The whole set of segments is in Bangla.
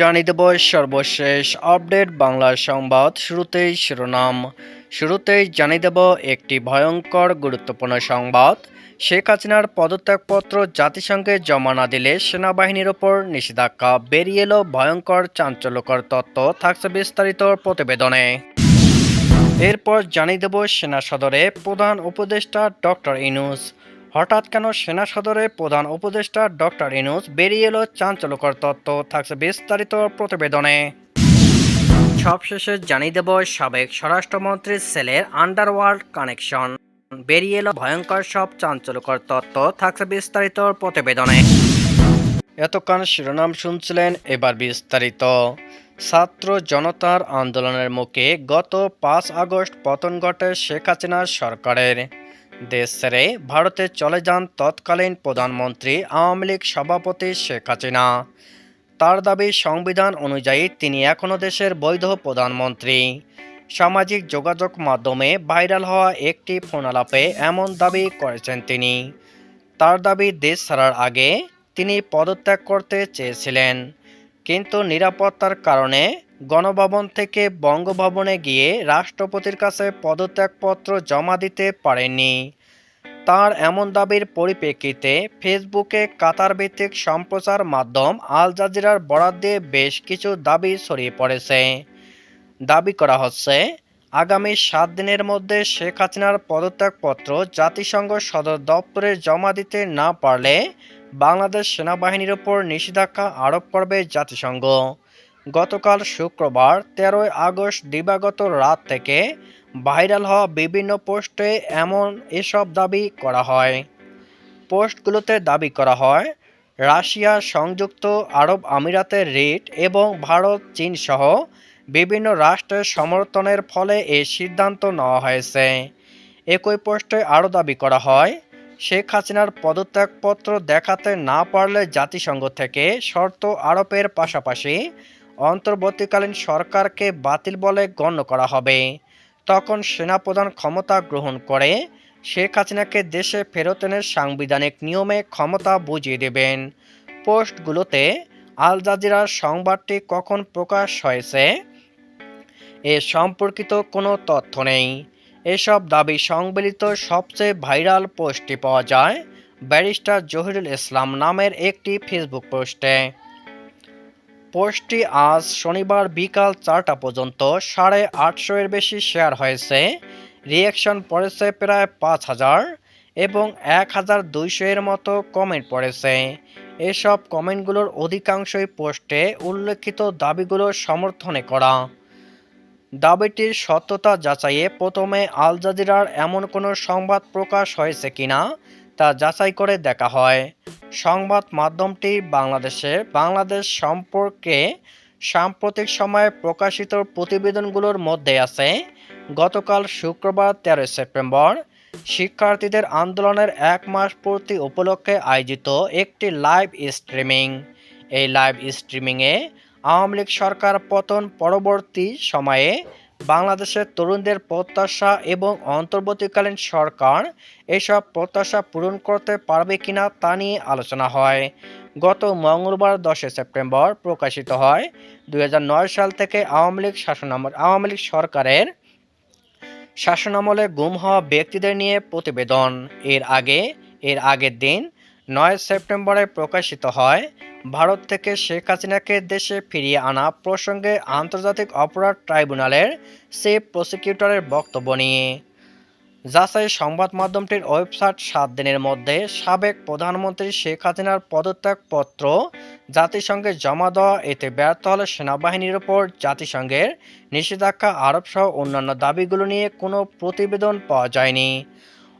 জানিয়ে দেব সর্বশেষ আপডেট বাংলা সংবাদ শুরুতেই শিরোনাম। শুরুতেই জানিয়ে দেব একটি ভয়ঙ্কর গুরুত্বপূর্ণ সংবাদ। শেখ হাসিনার পদত্যাগপত্র জাতিসংঘে জমা না দিলে সেনাবাহিনীর ওপর নিষেধাজ্ঞা বেরিয়ে এলো ভয়ঙ্কর চাঞ্চল্যকর তত্ত্ব, থাকছে বিস্তারিত প্রতিবেদনে। এরপর জানিয়ে দেব সেনা সদরে প্রধান উপদেষ্টা ডক্টর ইনুস হঠাৎ কেন সেনা সদরে প্রধান উপদেষ্টা ডক্টর ইনুস বেরিয়ে এলো চাঞ্চল্যকর তত্ত্ব, থাকছে বিস্তারিত প্রতিবেদনে। সবশেষে জানিয়ে দেব সাবেক স্বরাষ্ট্রমন্ত্রীর ছেলের আন্ডারওয়ার্ল্ড কানেকশন। বেরিয়ে এলো ভয়ঙ্কর সব চাঞ্চল্যকর তত্ত্ব, থাকছে বিস্তারিত প্রতিবেদনে। এতক্ষণ শিরোনাম শুনছিলেন এবার বিস্তারিত। ছাত্র জনতার আন্দোলনের মুখে গত পাঁচ আগস্ট পতন ঘটে শেখ হাসিনার সরকারের। দেশ ছেড়ে ভারতে চলে যান তৎকালীন প্রধানমন্ত্রী আওয়ামী লীগ সভাপতি শেখ হাসিনা। তার দাবি, সংবিধান অনুযায়ী তিনি এখনও দেশের বৈধ প্রধানমন্ত্রী। সামাজিক যোগাযোগ মাধ্যমে ভাইরাল হওয়া একটি ফোনালাপে এমন দাবি করেছেন তিনি। তার দাবি, দেশ ছাড়ার আগে তিনি পদত্যাগ করতে চেয়েছিলেন, কিন্তু নিরাপত্তার কারণে গণভবন থেকে বঙ্গভবনে গিয়ে রাষ্ট্রপতির কাছে পদত্যাগপত্র জমা দিতে পারেননি। তার এমন দাবির পরিপ্রেক্ষিতে ফেসবুকে কাতার ভিত্তিক সম্প্রচার মাধ্যম আল জাজিরার বরাদ দিয়ে বেশ কিছু দাবি ছড়িয়ে পড়েছে। দাবি করা হচ্ছে, আগামী সাত দিনের মধ্যে শেখ হাসিনার পদত্যাগপত্র জাতিসংঘ সদর দপ্তরে জমা দিতে না পারলে বাংলাদেশ সেনাবাহিনীর ওপর নিষেধাজ্ঞা আরোপ করবে জাতিসংঘ। গতকাল শুক্রবার তেরোই আগস্ট দিবাগত রাত থেকে ভাইরাল হওয়া বিভিন্ন পোস্টে এমন এসব দাবি করা হয়। পোস্টগুলোতে দাবি করা হয়, রাশিয়া সংযুক্ত আরব আমিরাতের রিট এবং ভারত, চীন সহ বিভিন্ন রাষ্ট্রের সমর্থনের ফলে এই সিদ্ধান্ত নেওয়া হয়েছে। একই পোস্টে আরও দাবি করা হয়, শেখ হাসিনার পদত্যাগপত্র দেখাতে না পারলে জাতিসংঘ থেকে শর্ত আরোপের পাশাপাশি অন্তর্বর্তীকালীন সরকারকে বাতিল বলে গণ্য করা হবে। তখন সেনাপ্রধান ক্ষমতা গ্রহণ করে শেখ হাসিনাকে দেশে ফেরত এনে সাংবিধানিক নিয়মে ক্ষমতা বুঝিয়ে দেবেন। পোস্টগুলোতে আল জাজিরার সংবাদটি কখন প্রকাশ হয়েছে এ সম্পর্কিত কোনো তথ্য নেই। এসব দাবি সংবলিত সবচেয়ে ভাইরাল পোস্টটি পাওয়া যায় ব্যারিস্টার জহিরুল ইসলাম নামের একটি ফেসবুক পোস্টে। পোস্টটি আজ শনিবার বিকাল চারটা পর্যন্ত সাড়ে আটশো এর বেশি শেয়ার হয়েছে। রিয়াকশন পড়েছে প্রায় পাঁচ হাজার এবং এক হাজার দুইশো এর মতো কমেন্ট পড়েছে। এসব কমেন্টগুলোর অধিকাংশই পোস্টে উল্লেখিত দাবিগুলোর সমর্থনে করা। দাবিটির সত্যতা যাচাইয়ে প্রথমে আল জাজিরার এমন কোনো সংবাদ প্রকাশ হয়েছে কিনা তা যাচাই করে দেখা হয়। সংবাদ মাধ্যমটি বাংলাদেশে বাংলাদেশ সম্পর্কে সাম্প্রতিক সময়ে প্রকাশিত প্রতিবেদনগুলোর মধ্যে আছে। গতকাল শুক্রবার তেরোই সেপ্টেম্বর, শিক্ষার্থীদের আন্দোলনের এক মাস পূর্তি উপলক্ষে আয়োজিত একটি লাইভ স্ট্রিমিং। এই লাইভ স্ট্রিমিংয়ে আওয়ামী লীগ সরকার পতন পরবর্তী সময়ে বাংলাদেশের তরুণদের প্রত্যাশা এবং অন্তর্বর্তীকালীন সরকার এসব প্রত্যাশা পূরণ করতে পারবে কিনা তা নিয়ে আলোচনা হয়। গত মঙ্গলবার দশে সেপ্টেম্বর প্রকাশিত হয়। দু হাজার নয় সাল থেকে আওয়ামী লীগ শাসনামল আওয়ামী লীগ সরকারের শাসনামলে গুম হওয়া ব্যক্তিদের নিয়ে প্রতিবেদন। এর আগে, এর আগের দিন নয় সেপ্টেম্বরে প্রকাশিত হয়। ভারত থেকে শেখ হাসিনাকে দেশে ফিরিয়ে আনা প্রসঙ্গে আন্তর্জাতিক অপরাধ ট্রাইব্যুনালের চিফ প্রসিকিউটরের বক্তব্য নিয়ে। যাচাই সংবাদ মাধ্যমটির ওয়েবসাইট সাত দিনের মধ্যে সাবেক প্রধানমন্ত্রী শেখ হাসিনার পদত্যাগপত্র জাতিসংঘে জমা দেওয়া, এতে ব্যর্থ হলে সেনাবাহিনীর ওপর জাতিসংঘের নিষেধাজ্ঞা আরোপ সহ অন্যান্য দাবিগুলো নিয়ে কোনো প্রতিবেদন পাওয়া যায়নি।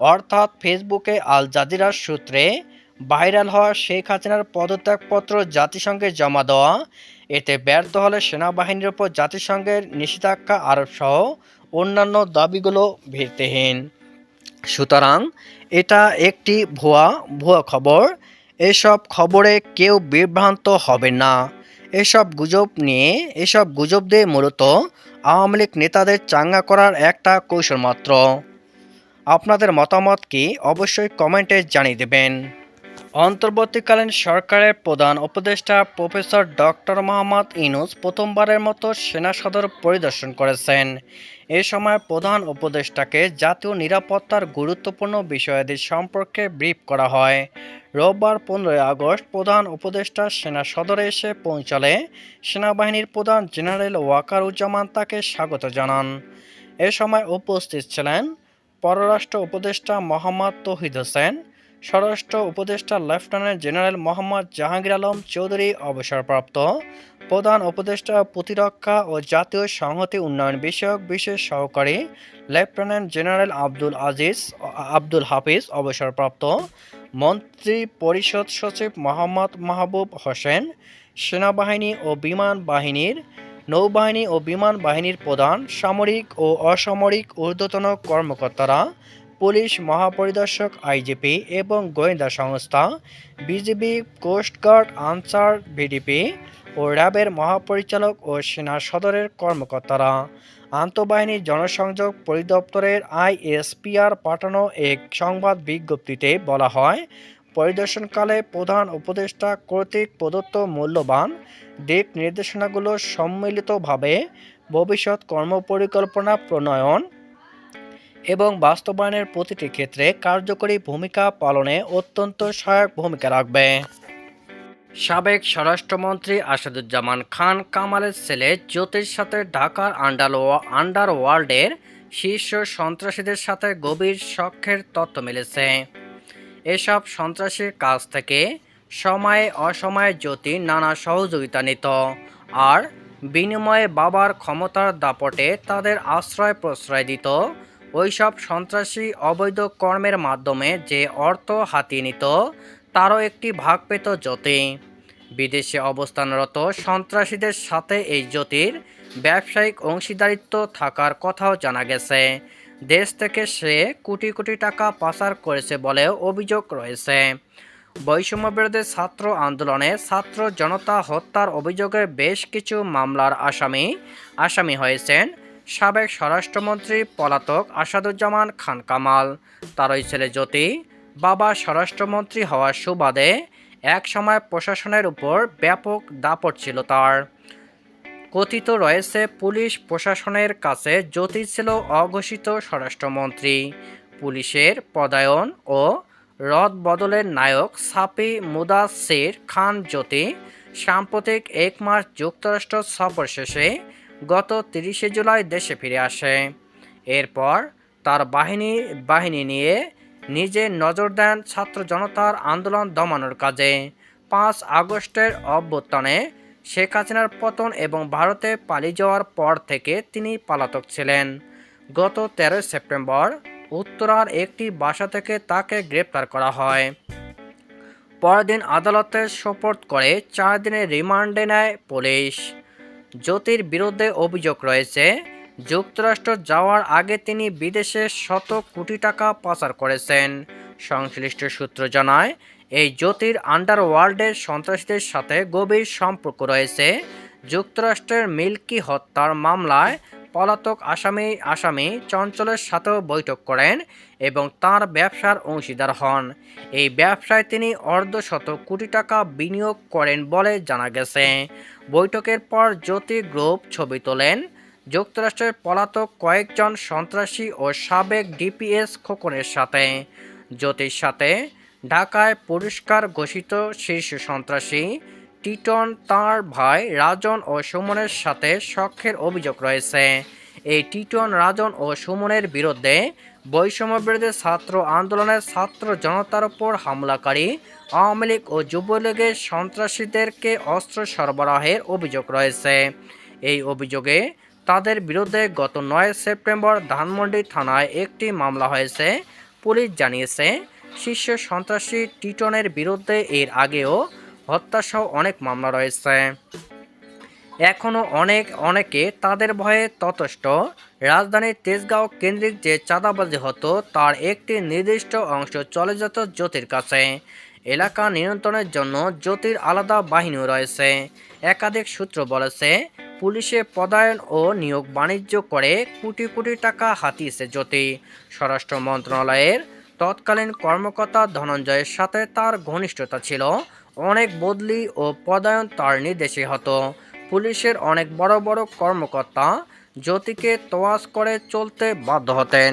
অর্থাৎ ফেসবুকে আল জাজিরার সূত্রে ভাইরাল হওয়া শেখ হাসিনার পদত্যাগপত্র জাতিসংঘে জমা দেওয়া, এতে ব্যর্থ হলে সেনাবাহিনীর ওপর জাতিসংঘের নিষেধাজ্ঞা আরোপ সহ অন্যান্য দাবিগুলো ভিত্তিহীন। সুতরাং এটা একটি ভুয়া ভুয়া খবর। এসব খবরে কেউ বিভ্রান্ত হবে না। এসব গুজব নিয়ে, এসব গুজব দিয়ে মূলত আওয়ামী লীগ নেতাদের চাঙ্গা করার একটা কৌশল মাত্র। আপনাদের মতামত কি? অবশ্যই কমেন্টে জানিয়ে দেবেন। অন্তর্বর্তীকালীন সরকারের প্রধান উপদেষ্টা প্রফেসর ডক্টর মোহাম্মদ ইনুস প্রথমবারের মতো সেনা সদর পরিদর্শন করেছেন। এ সময় প্রধান উপদেষ্টাকে জাতীয় নিরাপত্তার গুরুত্বপূর্ণ বিষয়াদি সম্পর্কে ব্রিফ করা হয়। রোববার পনেরোই আগস্ট প্রধান উপদেষ্টা সেনা সদরে এসে পৌঁছালে সেনাবাহিনীর প্রধান জেনারেল ওয়াকারুজ্জামান তাকে স্বাগত জানান। এ সময় উপস্থিত ছিলেন পররাষ্ট্র উপদেষ্টা মোহাম্মদ তৌহিদ হোসেন স্বরাষ্ট্র উপদেষ্টা লেফটেন্যান্ট জেনারেল মোহাম্মদ জাহাঙ্গীর আলম চৌধুরী অবসরপ্রাপ্ত। প্রধান উপদেষ্টা প্রতিরক্ষা ও জাতীয় সংহতি উন্নয়ন বিষয়ক বিশেষ সহকারী লেফটেন্যান্ট জেনারেল আব্দুল আজিজ, আব্দুল হাফিজ অবসরপ্রাপ্ত। মন্ত্রী পরিষদ সচিব মোহাম্মদ মাহবুব হোসেন, সেনাবাহিনী ও বিমান বাহিনীর, নৌবাহিনী ও বিমান বাহিনীর প্রধান, সামরিক ও অসামরিক ঊর্ধ্বতন কর্মকর্তারা পুলিশ মহাপরিদর্শক, আইজিপি এবং গোয়েন্দা সংস্থা, BGB coast guard Ansar VDP ও র্যাবের মহাপরিচালক ও সেনা সদরের কর্মকর্তারা। আন্তঃবাহিনী জনসংযোগ পরিদপ্তরের আইএসপিআর পাঠানো এক সংবাদ বিজ্ঞপ্তিতে বলা হয়, পরিদর্শনকালে প্রধান উপদেষ্টা কর্তৃক প্রদত্ত মূল্যবান দিক নির্দেশনাগুলো সম্মিলিতভাবে ভবিষ্যৎ কর্মপরিকল্পনা প্রণয়ন এবং বাস্তবায়নের প্রতিটি ক্ষেত্রে কার্যকরী ভূমিকা পালনে অত্যন্ত সহায়ক ভূমিকা রাখবে। সাবেক স্বরাষ্ট্রমন্ত্রী আসাদুজ্জামান খান কামালের ছেলে জ্যোতির সাথে ঢাকার আন্ডার আন্ডার ওয়ার্ল্ডের শীর্ষ সন্ত্রাসীদের সাথে গভীর সখ্যের তথ্য মিলেছে। এসব সন্ত্রাসীর কাছ থেকে সময়ে অসময়ে জ্যোতি নানা সহযোগিতা নিত আর বিনিময়ে বাবার ক্ষমতার দাপটে তাদের আশ্রয় প্রশ্রয় দিত ওইসব সন্ত্রাসী অবৈধ কর্মের মাধ্যমে যে অর্থ হাতিয়ে নিত, তারও একটি ভাগ পেত জ্যোতি। বিদেশে অবস্থানরত সন্ত্রাসীদের সাথে এই জ্যোতির ব্যবসায়িক অংশীদারিত্ব থাকার কথাও জানা গেছে। দেশ থেকে সে কোটি কোটি টাকা পাচার করেছে বলেও অভিযোগ রয়েছে। বৈষম্য বিরোধী ছাত্র আন্দোলনে ছাত্র জনতা হত্যার অভিযোগে বেশ কিছু মামলার আসামি আসামি হয়েছেন সাবেক স্বরাষ্ট্রমন্ত্রী পলাতক আসাদুজ্জামান খান কামাল। তারই ছেলে জ্যোতি বাবা স্বরাষ্ট্রমন্ত্রী হওয়ার সুবাদে এক সময় প্রশাসনের উপর ব্যাপক দাপট ছিল তার। কথিত রয়েছে, পুলিশ প্রশাসনের কাছে জ্যোতি ছিল অঘোষিত স্বরাষ্ট্রমন্ত্রী। পুলিশের পদায়ন ও রদ বদলের নায়ক সাপি মুদাসির খান জ্যোতি সাম্প্রতিক এক মাস যুক্তরাষ্ট্র সফর শেষে গত তিরিশে জুলাই দেশে ফিরে আসে। এরপর তার বাহিনী বাহিনী নিয়ে নিজে নজর দেন ছাত্র জনতার আন্দোলন দমানোর কাজে। পাঁচ আগস্টের অভ্যুত্থানে শেখ হাসিনার পতন এবং ভারতে পালিয়ে যাওয়ার পর থেকে তিনি পলাতক ছিলেন। গত তেরোই সেপ্টেম্বর উত্তরার একটি বাসা থেকে তাকে গ্রেপ্তার করা হয়। পরদিন আদালতে সোপর্দ করে চার দিনের রিমান্ডে নেয় পুলিশ। জ্যোতির বিরুদ্ধে অভিযোগ রয়েছে, যুক্তরাষ্ট্র যাওয়ার আগে তিনি বিদেশে শত কোটি টাকা পাচার করেছেন। সংশ্লিষ্ট সূত্র জানায়, এই জ্যোতির আন্ডারওয়ার্ল্ডের সন্ত্রাসীদের সাথে গভীর সম্পর্ক রয়েছে। যুক্তরাষ্ট্রের মিল্কি হত্যার মামলায় পলাতক আসামি আসামি চঞ্চলের সাথেও বৈঠক করেন এবং তার ব্যবসার অংশীদার হন। এই ব্যবসায় তিনি অর্ধশত কোটি টাকা বিনিয়োগ করেন বলে জানা গেছে। বৈঠকের পর জ্যোতি গ্রুপ ছবি তোলেন। যুক্তরাষ্ট্রের পলাতক কয়েকজন সন্ত্রাসী ও সাবেক ডিপিএস খোকনের সাথে। জ্যোতির সাথে ঢাকায় পুরস্কার ঘোষিত শীর্ষ সন্ত্রাসী টিটন, তাঁর ভাই রাজন ও সুমনের সাথে সখ্যের অভিযোগ রয়েছে। এই টিটন, রাজন ও সুমনের বিরুদ্ধে বৈষম্য বিরোধী ছাত্র আন্দোলনের ছাত্র জনতার উপর হামলাকারী আওয়ামী লীগ ও যুবলীগের সন্ত্রাসীদেরকে অস্ত্র সরবরাহের অভিযোগ রয়েছে। এই অভিযোগে তাদের বিরুদ্ধে গত নয় সেপ্টেম্বর ধানমন্ডি থানায় একটি মামলা হয়েছে। পুলিশ জানিয়েছে, শীর্ষ সন্ত্রাসী টিটনের বিরুদ্ধে এর আগেও হত্যাসহ অনেক মামলা রয়েছে। এখনও অনেক, অনেকে তাদের ভয়ে ততষ্ট। রাজধানীর তেজগাঁও কেন্দ্রিক যে চাঁদাবাজি হতো, তার একটি নির্দিষ্ট অংশ চলে যেত জ্যোতির কাছে। এলাকা নিয়ন্ত্রণের জন্য জ্যোতির আলাদা বাহিনীও রয়েছে। একাধিক সূত্র বলেছে, পুলিশে পদায়ন ও নিয়োগ বাণিজ্য করে কোটি কোটি টাকা হাতিয়েছে জ্যোতি। স্বরাষ্ট্র মন্ত্রণালয়ের তৎকালীন কর্মকর্তা ধনঞ্জয়ের সাথে তার ঘনিষ্ঠতা ছিল। অনেক বদলি ও পদায়ন তার নির্দেশে হতো। পুলিশের অনেক বড় বড় কর্মকর্তা জ্যোতিকে তোয়াজ করে চলতে বাধ্য হতেন।